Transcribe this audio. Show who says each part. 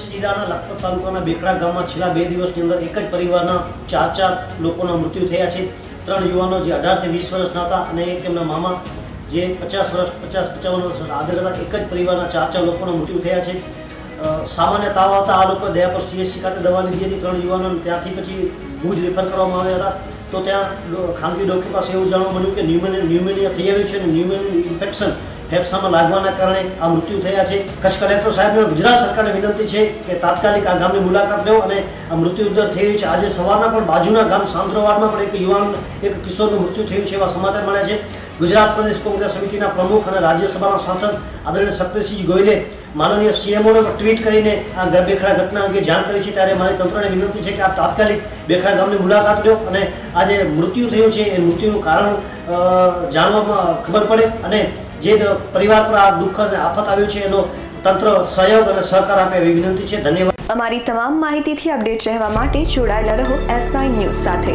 Speaker 1: કચ્છ જિલ્લાના લખપત તાલુકાના બેકરા ગામમાં છેલ્લા બે દિવસની અંદર એક જ પરિવારના ચાર ચાર લોકોના મૃત્યુ થયા છે. ત્રણ યુવાનો જે અઢારથી વીસ વર્ષના હતા અને તેમના મામા જે પચાસ વર્ષ, પચાસ, પચાવન વર્ષ આદર હતા. એક જ પરિવારના ચાર ચાર લોકોના મૃત્યુ થયા છે. સામાન્ય તાવ હતા આ લોકો દયા પર સીએસસી ખાતે દવા લીધી હતી. ત્રણ યુવાનોને ત્યાંથી પછી ભુજ રેફર કરવામાં આવ્યા હતા. તો ત્યાં ખાનગી ડૉક્ટર પાસે એવું જાણવા મળ્યું કે ન્યુમોનિયા ન્યુમોનિયા થઈ આવ્યું છે અને ન્યુમોનિયા ઇન્ફેક્શન ફેફસામાં લાગવાના કારણે આ મૃત્યુ થયા છે. કચ્છ કલેક્ટર સાહેબને ગુજરાત સરકારને વિનંતી છે કે તાત્કાલિક આ ગામની મુલાકાત લો અને આ મૃત્યુ દર થઈ રહ્યું છે. આજે સવારના પણ બાજુના ગામ સાંદ્રવાડમાં પણ એક યુવાન, એક કિશોરનું મૃત્યુ થયું છે એવા સમાચાર મળ્યા છે. ગુજરાત પ્રદેશ કોંગ્રેસ સમિતિના પ્રમુખ અને રાજ્યસભાના સાંસદ આદરણીય શક્તિસિંહ ગોયલે માનનીય સીએમઓને ટ્વીટ કરીને આ બેખરા ઘટના અંગે જાણ કરી છે, ત્યારે મારી તંત્રને વિનંતી છે કે આપ તાત્કાલિક બેખરા ગામની મુલાકાત લો અને આ જે મૃત્યુ થયું છે, એ મૃત્યુનું કારણ જાણવામાં ખબર પડે અને જે પરિવાર પર આ દુઃખ અને આફત આવ્યું છે, એનો તંત્ર સહયોગ અને સહકાર આપે એવી વિનંતી છે. ધન્યવાદ.
Speaker 2: અમારી તમામ માહિતીથી અપડેટ રહેવા માટે જોડાયેલા રહો એસ નાઇન ન્યૂઝ સાથે.